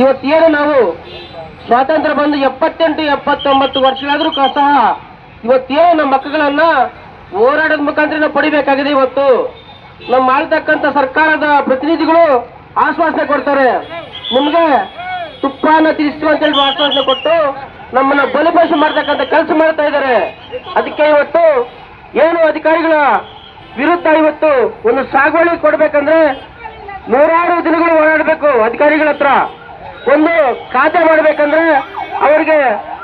ಇವತ್ತೇನು ನಾವು ಸ್ವಾತಂತ್ರ್ಯ ಬಂದು ಎಪ್ಪತ್ತೆಂಟು, ಎಪ್ಪತ್ತೊಂಬತ್ತು ವರ್ಷಗಳಾದ್ರೂ ಸಹ ಇವತ್ತೇನು ನಮ್ಮ ಮಕ್ಕಳನ್ನ ಹೋರಾಟದ ಮುಖಾಂತರ ನಾವು ಪಡಿಬೇಕಾಗಿದೆ ಇವತ್ತು. ನಮ್ಮ ಮಾಡತಕ್ಕಂಥ ಸರ್ಕಾರದ ಪ್ರತಿನಿಧಿಗಳು ಆಶ್ವಾಸನೆ ಕೊಡ್ತಾರೆ. ನಿಮ್ಗೆ ತುಪ್ಪನ ಅಂತ ಹೇಳಿ ಆಶ್ವಾಸನೆ ಕೊಟ್ಟು ನಮ್ಮನ್ನ ಬಲಿಪಶು ಮಾಡ್ತಕ್ಕಂಥ ಕೆಲಸ ಮಾಡ್ತಾ ಇದ್ದಾರೆ. ಅದಕ್ಕೆ ಇವತ್ತು ಏನು ಅಧಿಕಾರಿಗಳ ವಿರುದ್ಧ ಇವತ್ತು ಒಂದು ಸಾಗುವಳಿ ಕೊಡ್ಬೇಕಂದ್ರೆ ನೂರಾರು ದಿನಗಳು ಓಡಾಡಬೇಕು ಅಧಿಕಾರಿಗಳ ಹತ್ರ. ಒಂದು ಖಾತೆ ಮಾಡ್ಬೇಕಂದ್ರೆ ಅವರಿಗೆ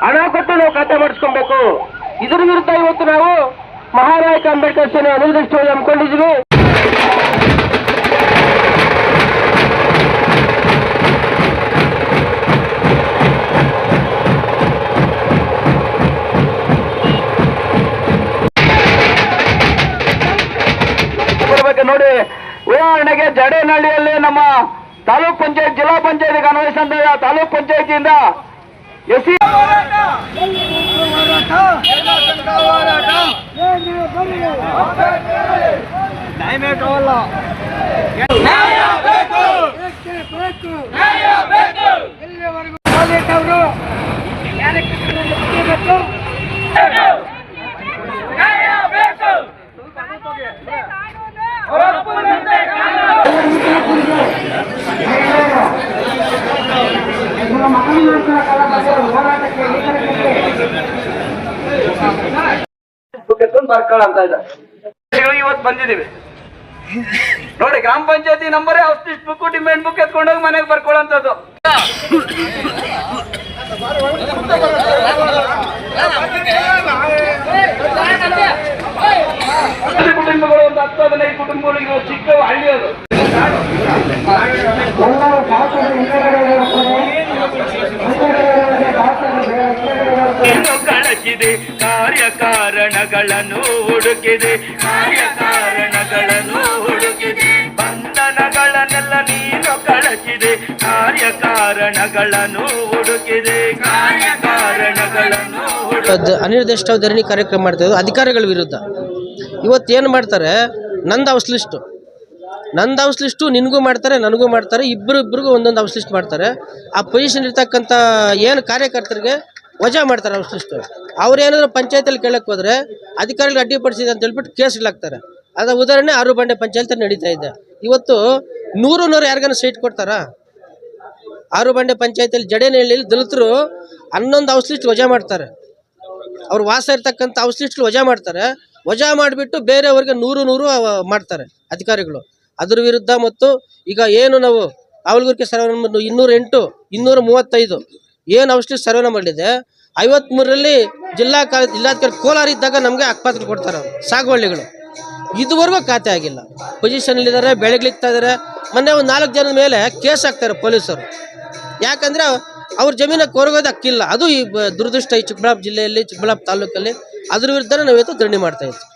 ಹಣ ಕೊಟ್ಟು ನಾವು ಖಾತೆ ಮಾಡಿಸ್ಕೊಬೇಕು. ಇದ್ರ ವಿರುದ್ಧ ಇವತ್ತು ನಾವು ಮಹಾನಾಯಕ ಅಂಬೇಡ್ಕರ್ ಸೇನೆ ಅನಿರ್ದಿಷ್ಟವಾಗಿ ಹಮ್ಮಿಕೊಂಡಿದ್ವಿ ನೋಡಿ, ಉದಾಹರಣೆಗೆ ಜಡೇನಹಳ್ಳಿಯಲ್ಲಿ ನಮ್ಮ ತಾಲೂಕ್ ಪಂಚಾಯತ್ ಜಿಲ್ಲಾ ಪಂಚಾಯತ್ಗೆ ಅನ್ವಯಿಸಿದ ತಾಲೂಕ್ ಪಂಚಾಯತಿಯಿಂದ ಎಸ್ ಸಿ ಅಂತ ಇದ್ದಾರೆ. ಇವತ್ತು ಬಂದಿದ್ದೀವಿ ನೋಡಿ, ಗ್ರಾಮ ಪಂಚಾಯತಿ ನಂಬರೇ ಅಷ್ಟಿಷ್ಟು ಬುಕ್ ಡಿಮ್ಯಾಂಡ್ ಬುಕ್ ಎತ್ಕೊಂಡೋಗಿ ಮನೆಗೆ ಬರ್ಕೊಳ್ಳೋಂಥದ್ದು ಹತ್ತು ಕುಟುಂಬಗಳು ಒಂದು ಹತ್ತು, ಹದಿನೈದು ಕುಟುಂಬಗಳು ಚಿಕ್ಕ ಹಳ್ಳಿ ಅದು ಇನ್ನು ಕಳಚಿದೆ ಕಾರ್ಯಕಾರಣಗಳನ್ನು ಹುಡುಕಿದೆ. ಕಾರ್ಯಕಾರಣಗಳನ್ನು ಹುಡುಕಿದೆ. ಬಂಧನಗಳನ್ನೆಲ್ಲ ನೀನು ಕಳಚಿದೆ. ಹುಡುಕಿದೆ. ಕಾರ್ಯಕಾರಣಗಳನ್ನು ಹುಡುಕಿದೆ. ದ- ಅನಿರ್ದಿಷ್ಟ ಧರಣಿ ಕಾರ್ಯಕ್ರಮ ಮಾಡ್ತಾ ಇದ್ದು ಅಧಿಕಾರಿಗಳ ವಿರುದ್ಧ. ಇವತ್ತೇನು ಮಾಡ್ತಾರೆ? ನಂದು ಹೌಸ್ ಲಿಸ್ಟು. ನಂದು ಹೌಸ್ ಲಿಸ್ಟು ನಿನಗೂ ಮಾಡ್ತಾರೆ, ನನಗೂ ಮಾಡ್ತಾರೆ ಇಬ್ಬರು ಇಬ್ಬರಿಗೂ ಒಂದೊಂದು ಹೌಸ್ ಲಿಸ್ಟ್ ಮಾಡ್ತಾರೆ. ಆ ಪೊಸಿಷನ್ ಇರ್ತಕ್ಕಂಥ ಏನು ಕಾರ್ಯಕರ್ತರಿಗೆ ವಜಾ ಮಾಡ್ತಾರೆ ಹೌಸ್ ಅವ್ರೇನಾದ್ರು ಪಂಚಾಯತಲ್ಲಿ ಕೇಳಕ್ಕೆ ಹೋದ್ರೆ ಅಧಿಕಾರಿಗಳು ಅಡ್ಡಿಪಡಿಸಿದೆ ಅಂತ ಹೇಳ್ಬಿಟ್ಟು ಕೇಸ್ಗಳಾಗ್ತಾರೆ ಅದರ ಉದಾಹರಣೆ ಆರು ಬಂಡೆ ಪಂಚಾಯತ್ ನಡೀತಾ ಇದೆ. ಇವತ್ತು ನೂರು ನೂರು ಯಾರಿಗಾನ ಸೀಟ್ ಕೊಡ್ತಾರಾ? ಆರು ಬಂಡೆ ಪಂಚಾಯತಿಯಲ್ಲಿ ಜಡೇನಹಳ್ಳಿಯಲ್ಲಿ ದಲಿತರು ಹನ್ನೊಂದು ಹೌಸ್ ವಜಾ ಮಾಡ್ತಾರೆ. ಅವ್ರು ವಾಸ ಇರ್ತಕ್ಕಂಥ ಹೌಸ್ ವಜಾ ಮಾಡ್ತಾರೆ. ವಜಾ ಮಾಡಿಬಿಟ್ಟು ಬೇರೆಯವ್ರಿಗೆ ನೂರು ನೂರು ಮಾಡ್ತಾರೆ ಅಧಿಕಾರಿಗಳು. ಅದ್ರ ವಿರುದ್ಧ ಮತ್ತು ಈಗ ಏನು ನಾವು ಅವಲಗುರ್ಕೆ ಸರ್ ಇನ್ನೂರ ಎಂಟು ಇನ್ನೂರ ಮೂವತ್ತೈದು ಏನು ಔಷಧಿ ಸರ್ವೇನ ಮಾಡಿದೆ? ಐವತ್ಮೂರರಲ್ಲಿ ಜಿಲ್ಲಾ ಕಾ ಜಿಲ್ಲಾಧಿಕಾರಿ ಕೋಲಾರ ಇದ್ದಾಗ ನಮಗೆ ಅಕ್ಪಾತ್ರ ಕೊಡ್ತಾರೆ ಸಾಗುವಳ್ಳಿಗಳು ಇದುವರೆಗೂ ಖಾತೆ ಆಗಿಲ್ಲ. ಪೊಸಿಷನಲ್ಲಿದ್ದಾರೆ ಬೆಳಗ್ಲಿಕ್ತಾ ಇದ್ದಾರೆ. ಮೊನ್ನೆ ಒಂದು ನಾಲ್ಕು ಜನದ ಮೇಲೆ ಕೇಸ್ ಹಾಕ್ತಾರೆ ಪೊಲೀಸರು. ಯಾಕಂದ್ರೆ ಅವ್ರ ಜಮೀನ ಕೊರಗೋದು ಅಕ್ಕಿಲ್ಲ ಅದು ಈ ದುರದೃಷ್ಟ ಈ ಚಿಕ್ಕಬಳ್ಳಾಪುರ ಜಿಲ್ಲೆಯಲ್ಲಿ, ಚಿಕ್ಕಬಳ್ಳಾಪುರ ತಾಲೂಕಲ್ಲಿ. ಅದ್ರ ವಿರುದ್ಧ ನಾವು ಇವತ್ತು ಧರಣಿ ಮಾಡ್ತಾ ಇದ್ದೀವಿ